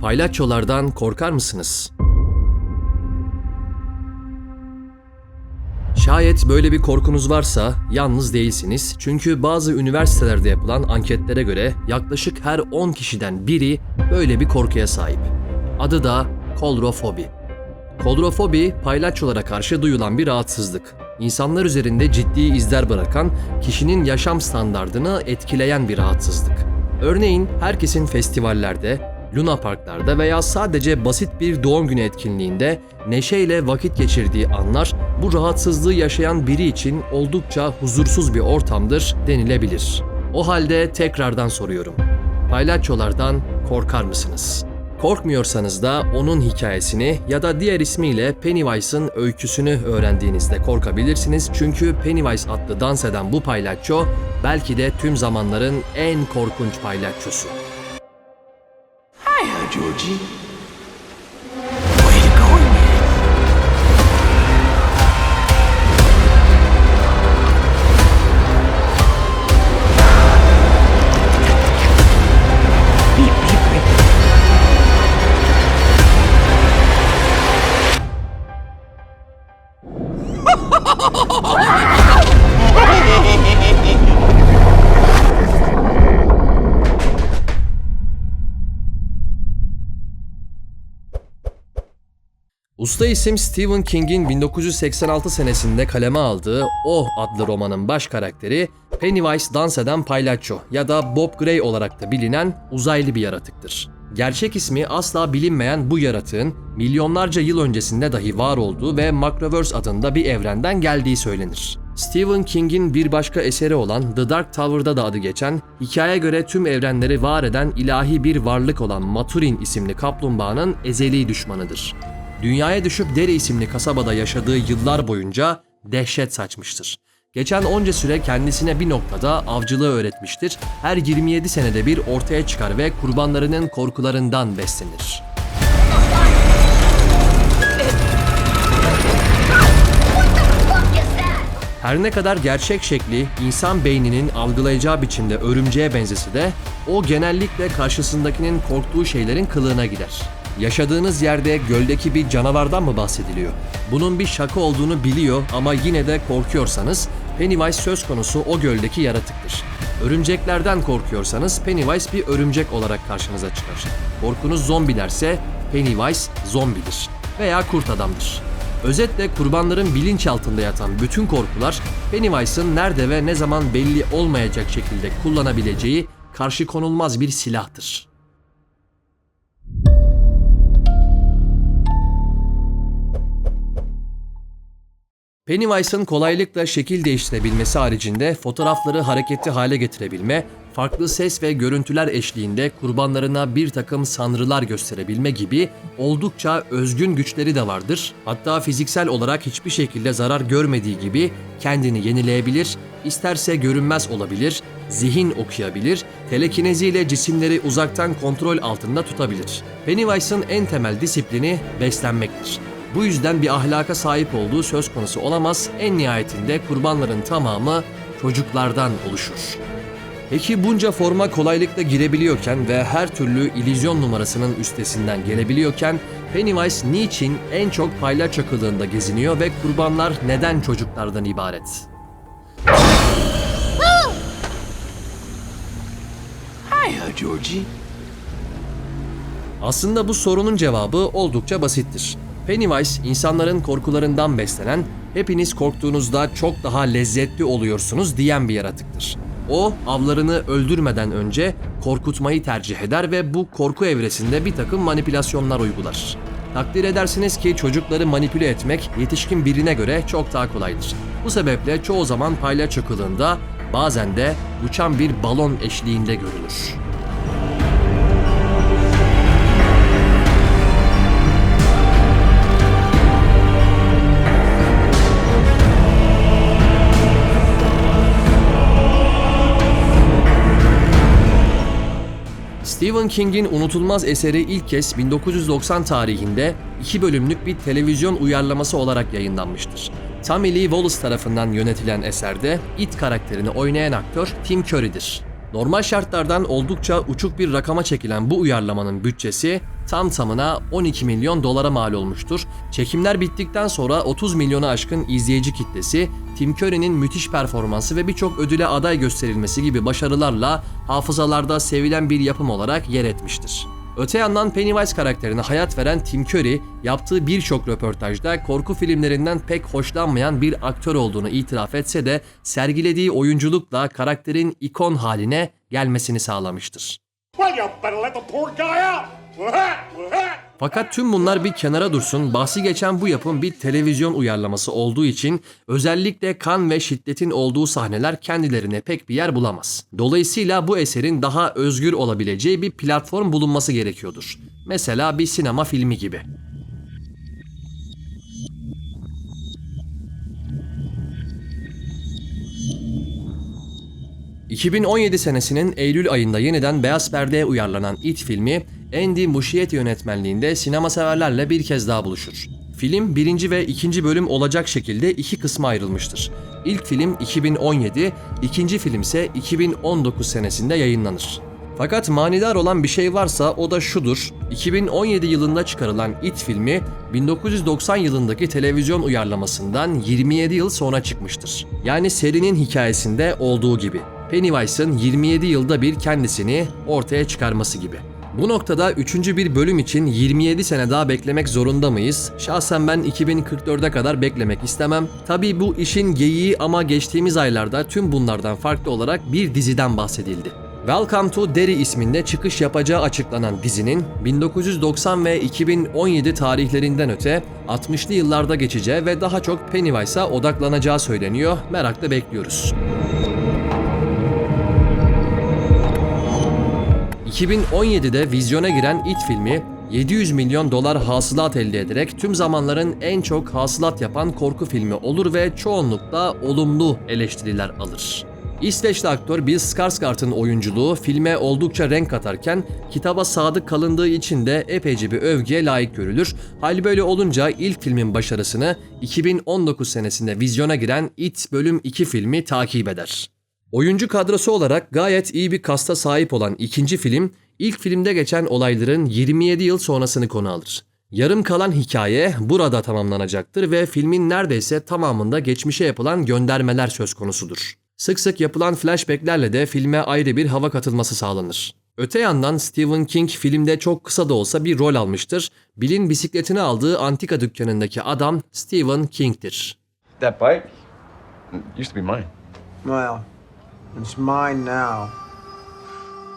Paylaçolardan korkar mısınız? Şayet böyle bir korkunuz varsa yalnız değilsiniz. Çünkü bazı üniversitelerde yapılan anketlere göre yaklaşık her 10 kişiden biri böyle bir korkuya sahip. Adı da kolrofobi. Kolrofobi, paylaçolara karşı duyulan bir rahatsızlık. İnsanlar üzerinde ciddi izler bırakan, kişinin yaşam standardını etkileyen bir rahatsızlık. Örneğin herkesin festivallerde, Luna Parklarda veya sadece basit bir doğum günü etkinliğinde neşeyle vakit geçirdiği anlar bu rahatsızlığı yaşayan biri için oldukça huzursuz bir ortamdır denilebilir. O halde tekrardan soruyorum. Paylaçolardan korkar mısınız? Korkmuyorsanız da onun hikayesini ya da diğer ismiyle Pennywise'ın öyküsünü öğrendiğinizde korkabilirsiniz. Çünkü Pennywise adlı dans eden bu paylaço belki de tüm zamanların en korkunç paylaçosu. Hiya, Georgie. Usta isim Stephen King'in 1986 senesinde kaleme aldığı Oh adlı romanın baş karakteri Pennywise dans eden paylaço ya da Bob Gray olarak da bilinen uzaylı bir yaratıktır. Gerçek ismi asla bilinmeyen bu yaratığın milyonlarca yıl öncesinde dahi var olduğu ve Macroverse adında bir evrenden geldiği söylenir. Stephen King'in bir başka eseri olan The Dark Tower'da da adı geçen, hikaye göre tüm evrenleri var eden ilahi bir varlık olan Maturin isimli kaplumbağanın ezeli düşmanıdır. Dünyaya düşüp Dere isimli kasabada yaşadığı yıllar boyunca dehşet saçmıştır. Geçen onca süre kendisine bir noktada avcılığı öğretmiştir. Her 27 senede bir ortaya çıkar ve kurbanlarının korkularından beslenir. Her ne kadar gerçek şekli insan beyninin algılayacağı biçimde örümceğe benzese de o genellikle karşısındakinin korktuğu şeylerin kılığına gider. Yaşadığınız yerde göldeki bir canavardan mı bahsediliyor? Bunun bir şaka olduğunu biliyor ama yine de korkuyorsanız Pennywise söz konusu o göldeki yaratıktır. Örümceklerden korkuyorsanız Pennywise bir örümcek olarak karşınıza çıkar. Korkunuz zombilerse Pennywise zombidir veya kurt adamdır. Özetle kurbanların bilinçaltında yatan bütün korkular Pennywise'ın nerede ve ne zaman belli olmayacak şekilde kullanabileceği karşı konulmaz bir silahtır. Pennywise'ın kolaylıkla şekil değiştirebilmesi haricinde fotoğrafları hareketli hale getirebilme, farklı ses ve görüntüler eşliğinde kurbanlarına bir takım sanrılar gösterebilme gibi oldukça özgün güçleri de vardır. Hatta fiziksel olarak hiçbir şekilde zarar görmediği gibi kendini yenileyebilir, isterse görünmez olabilir, zihin okuyabilir, telekineziyle cisimleri uzaktan kontrol altında tutabilir. Pennywise'ın en temel disiplini beslenmektir. Bu yüzden bir ahlaka sahip olduğu söz konusu olamaz. En nihayetinde kurbanların tamamı çocuklardan oluşur. Peki bunca forma kolaylıkla girebiliyorken ve her türlü illüzyon numarasının üstesinden gelebiliyorken Pennywise niçin en çok paylaço kılığında geziniyor ve kurbanlar neden çocuklardan ibaret? Hiya, Georgie. Aslında bu sorunun cevabı oldukça basittir. Pennywise insanların korkularından beslenen, hepiniz korktuğunuzda çok daha lezzetli oluyorsunuz diyen bir yaratıktır. O avlarını öldürmeden önce korkutmayı tercih eder ve bu korku evresinde bir takım manipülasyonlar uygular. Takdir edersiniz ki çocukları manipüle etmek yetişkin birine göre çok daha kolaydır. Bu sebeple çoğu zaman paylaço kılığında bazen de uçan bir balon eşliğinde görülür. Stephen King'in unutulmaz eseri ilk kez 1990 tarihinde iki bölümlük bir televizyon uyarlaması olarak yayınlanmıştır. Tommy Lee Wallace tarafından yönetilen eserde It karakterini oynayan aktör Tim Curry'dir. Normal şartlardan oldukça uçuk bir rakama çekilen bu uyarlamanın bütçesi tam tamına 12 milyon dolara mal olmuştur. Çekimler bittikten sonra 30 milyonu aşkın izleyici kitlesi, Tim Curry'nin müthiş performansı ve birçok ödüle aday gösterilmesi gibi başarılarla hafızalarda sevilen bir yapım olarak yer etmiştir. Öte yandan Pennywise karakterine hayat veren Tim Curry, yaptığı birçok röportajda korku filmlerinden pek hoşlanmayan bir aktör olduğunu itiraf etse de sergilediği oyunculukla karakterin ikon haline gelmesini sağlamıştır. Well, Fakat tüm bunlar bir kenara dursun, bahsi geçen bu yapım bir televizyon uyarlaması olduğu için özellikle kan ve şiddetin olduğu sahneler kendilerine pek bir yer bulamaz. Dolayısıyla bu eserin daha özgür olabileceği bir platform bulunması gerekiyordur. Mesela bir sinema filmi gibi. ...2017 senesinin Eylül ayında yeniden Beyaz Perde'ye uyarlanan It filmi... ...Andy Muschietti yönetmenliğinde sinema severlerle bir kez daha buluşur. Film birinci ve ikinci bölüm olacak şekilde iki kısma ayrılmıştır. İlk film 2017, ikinci film ise 2019 senesinde yayınlanır. Fakat manidar olan bir şey varsa o da şudur. 2017 yılında çıkarılan It filmi 1990 yılındaki televizyon uyarlamasından 27 yıl sonra çıkmıştır. Yani serinin hikayesinde olduğu gibi. Pennywise'ın 27 yılda bir kendisini ortaya çıkarması gibi. Bu noktada üçüncü bir bölüm için 27 sene daha beklemek zorunda mıyız? Şahsen ben 2044'e kadar beklemek istemem. Tabii bu işin geyiği ama geçtiğimiz aylarda tüm bunlardan farklı olarak bir diziden bahsedildi. Welcome to Derry isminde çıkış yapacağı açıklanan dizinin 1990 ve 2017 tarihlerinden öte 60'lı yıllarda geçeceği ve daha çok Pennywise'a odaklanacağı söyleniyor. Merakla bekliyoruz. 2017'de vizyona giren It filmi 700 milyon dolar hasılat elde ederek tüm zamanların en çok hasılat yapan korku filmi olur ve çoğunlukla olumlu eleştiriler alır. İsveçli aktör Bill Skarsgård'ın oyunculuğu filme oldukça renk katarken kitaba sadık kalındığı için de epeyce bir övgüye layık görülür. Hal böyle olunca ilk filmin başarısını 2019 senesinde vizyona giren It bölüm 2 filmi takip eder. Oyuncu kadrosu olarak gayet iyi bir kasta sahip olan ikinci film, ilk filmde geçen olayların 27 yıl sonrasını konu alır. Yarım kalan hikaye burada tamamlanacaktır ve filmin neredeyse tamamında geçmişe yapılan göndermeler söz konusudur. Sık sık yapılan flashbacklerle de filme ayrı bir hava katılması sağlanır. Öte yandan Stephen King filmde çok kısa da olsa bir rol almıştır. Bill'in bisikletini aldığı antika dükkanındaki adam Stephen King'tir. That bike used to be mine. Well, it's mine now.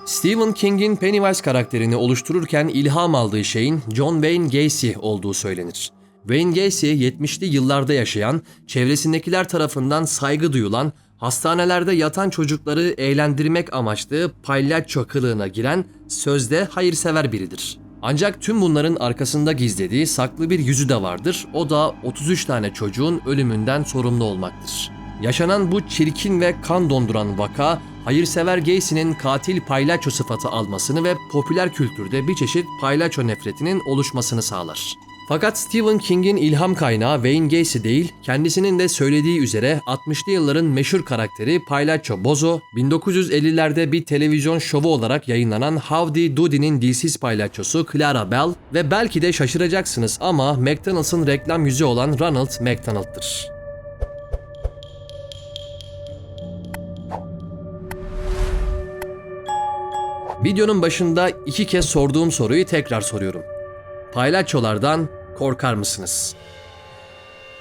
Stephen King'in Pennywise karakterini oluştururken ilham aldığı şeyin John Wayne Gacy olduğu söylenir. Wayne Gacy 70'li yıllarda yaşayan, çevresindekiler tarafından saygı duyulan, hastanelerde yatan çocukları eğlendirmek amaçlı palyaço kılığına giren sözde hayırsever biridir. Ancak tüm bunların arkasında gizlediği saklı bir yüzü de vardır. O da 33 tane çocuğun ölümünden sorumlu olmaktır. Yaşanan bu çirkin ve kan donduran vaka, hayırsever Gacy'nin katil paylaço sıfatı almasını ve popüler kültürde bir çeşit paylaço nefretinin oluşmasını sağlar. Fakat Stephen King'in ilham kaynağı Wayne Gacy değil, kendisinin de söylediği üzere 60'lı yılların meşhur karakteri Paylaço Bozo, 1950'lerde bir televizyon şovu olarak yayınlanan Howdy Doody'nin dilsiz paylaçosu Clara Bell ve belki de şaşıracaksınız ama McDonald's'ın reklam yüzü olan Ronald McDonald'tır. Videonun başında iki kez sorduğum soruyu tekrar soruyorum. Paylaçolardan korkar mısınız?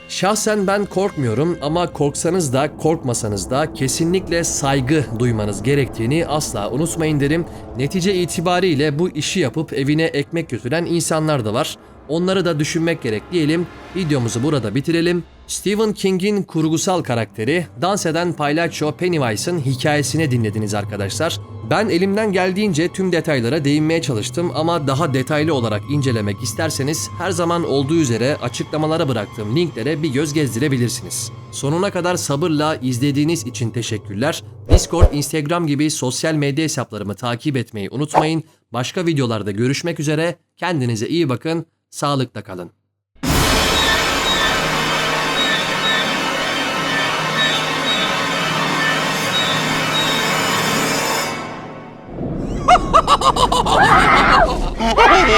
Şahsen ben korkmuyorum ama korksanız da korkmasanız da kesinlikle saygı duymanız gerektiğini asla unutmayın derim. Netice itibariyle bu işi yapıp evine ekmek götüren insanlar da var. Onları da düşünmek gerek diyelim. Videomuzu burada bitirelim. Stephen King'in kurgusal karakteri, dans eden paylaço Pennywise'ın hikayesini dinlediniz arkadaşlar. Ben elimden geldiğince tüm detaylara değinmeye çalıştım ama daha detaylı olarak incelemek isterseniz her zaman olduğu üzere açıklamalara bıraktığım linklere bir göz gezdirebilirsiniz. Sonuna kadar sabırla izlediğiniz için teşekkürler. Discord, Instagram gibi sosyal medya hesaplarımı takip etmeyi unutmayın. Başka videolarda görüşmek üzere. Kendinize iyi bakın. Sağlıkla kalın.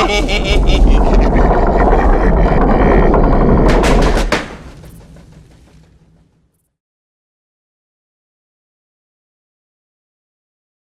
ハハハハ!